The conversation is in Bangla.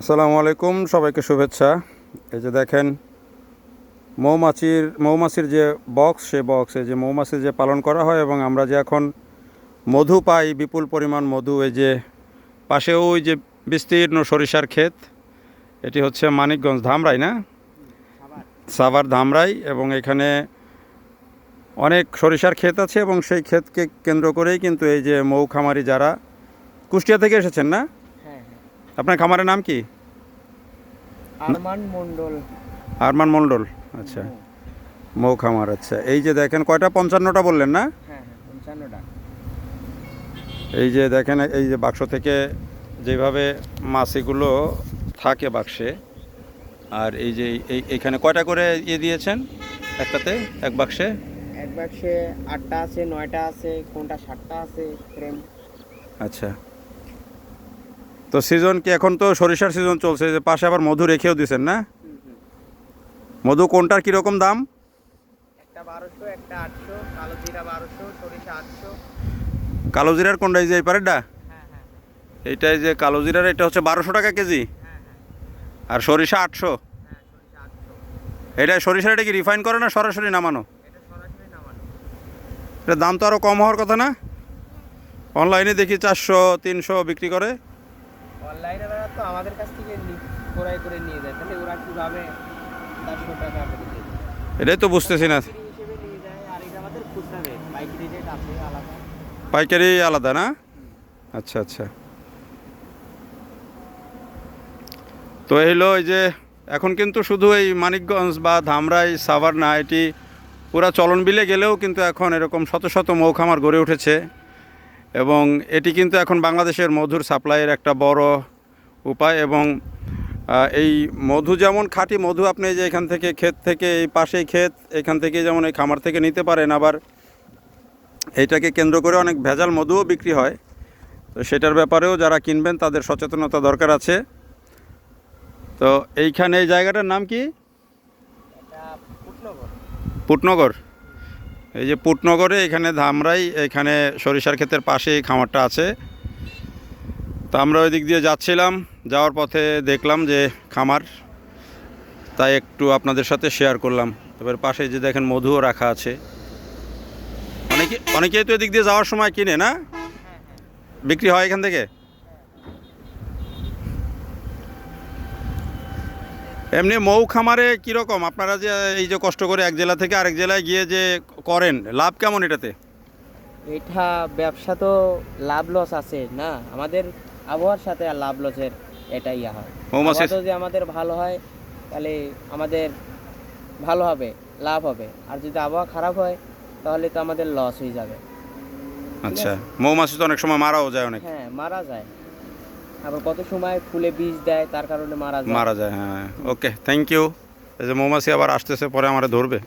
আসসালামু আলাইকুম, সবাইকে শুভেচ্ছা। এই যে দেখেন, মৌমাছির মৌমাছির যে বক্স সে বক্সে যে মৌমাছি যে পালন করা হয় এবং আমরা যে এখন মধু পাই, বিপুল পরিমাণ মধু, এই যে পাশে ওই যে বিস্তীর্ণ সরিষার ক্ষেত, এটি হচ্ছে মানিকগঞ্জ ধামরাই, না? সাভার ধামরাই, এবং এখানে অনেক সরিষার ক্ষেত আছে এবং সেই ক্ষেতকে কেন্দ্র করেই কিন্তু এই যে মৌ খামারি যারা কুষ্টিয়া থেকে এসেছেন, না? আপনার খামারের নাম কি? আরমান মন্ডল আরমান মণ্ডল আচ্ছা। মৌ খামার আচ্ছা। এই যে দেখেন কয়টা? পঞ্চান্নটা বললেন না? হ্যাঁ হ্যাঁ এই যে দেখেন এই যে বাক্স থেকে যেভাবে মাছিগুলো থাকে বাক্সে আর এই যে এই এখানে কয়টা করে ইয়ে দিয়েছেন? একটাতে এক বাক্সে? এক বাক্সে আটটা আছে নয়টা আছে কোনটা সাতটা আছে ফ্রেম আচ্ছা। তো সিজন কি এখন তো সরিষার সিজন চলছে যে পাশে আবার মধু রেখেও দিছেন না? মধু কোনটার কীরকম দাম? কালো জিরার কোনটা এই যে এই পারেরটা? হ্যাঁ হ্যাঁ এইটাই যে কালো জিরার এটা হচ্ছে বারোশো টাকা কেজি। হ্যাঁ হ্যাঁ। আর সরিষা আটশো। এটা সরিষা এটা কি রিফাইন করে না সরাসরি নামানো? এটা দাম তো আরও কম হওয়ার কথা না? অনলাইনে দেখি চারশো তিনশো বিক্রি করে। অনলাইনে তো আমাদের কাছ থেকে ক্রয় করে নিয়ে যায়। তাহলে ওরা কীভাবে চারশো টাকা করে? এটাই তো বুঝতেছি না। হিসেবে নিয়ে যায় আর এটা আমাদের খুচরা রেট পাইকারি রেট আছে আলাদা। পাইকারি আলাদা না? আচ্ছা আচ্ছা। তো এই হলো এই যে এখন কিন্তু শুধু এই মানিকগঞ্জ বা ধামরাই সাভার না এটি পুরা চলন বিলে গেলেও কিন্তু এখন এরকম শত শত মৌখামার গড়ে উঠেছে। এবং এটি কিন্তু এখন বাংলাদেশের মধুর সাপ্লাইয়ের একটা বড় উপায় এবং এই মধু যেমন খাঁটি মধু আপনি যে এখান থেকে ক্ষেত থেকে এই পাশেই ক্ষেত এখান থেকে যেমন এই খামার থেকে নিতে পারেন আবার এইটাকে কেন্দ্র করে অনেক ভেজাল মধুও বিক্রি হয়। তো সেটার ব্যাপারেও যারা কিনবেন তাদের সচেতনতা দরকার আছে। তো এইখানে এই জায়গাটার নাম কি? এটা ফুটনগর পুটনগর। এই যে পুটনগরে এখানে ধামরাই এখানে সরিষার ক্ষেতের পাশে এই খামারটা আছে। তো আমরা ওই দিক দিয়ে যাচ্ছিলাম যাওয়ার পথে দেখলাম যে খামার তাই একটু আপনাদের সাথে শেয়ার করলাম। এবার পাশে যে দেখেন মধুও রাখা আছে। অনেকে অনেকেই তো এদিক দিয়ে যাওয়ার সময় কিনে না? বিক্রি হয় এখান থেকে? এমনি মৌ খামারে কীরকম? আপনারা যে এই যে কষ্ট করে এক জেলা থেকে আরেক জেলায় গিয়ে যে করেন লাভ কেমন এটাতে? এটা ব্যবসা তো লাভ লস আছে না? আমাদের আবহাওয়ার সাথে আর লাভ লসের এটা ইয়া হয়। মৌমাছি যদি আমাদের ভালো হয় তাহলে আমাদের ভালো হবে লাভ হবে। আর যদি আবহাওয়া খারাপ হয় তাহলে তো আমাদের লস হয়ে যাবে। আচ্ছা। মৌমাছি তো অনেক সময় মারাও যায় অনেক। হ্যাঁ মারা যায়। আবার কত সময় ফুলে বীজ দেয়, তার কারণে মারা যায়। মারা যায় হ্যাঁ ওকে থ্যাংক ইউ এই যে মৌমাছি আবার আসতেছে, পরে আমার ধরবে।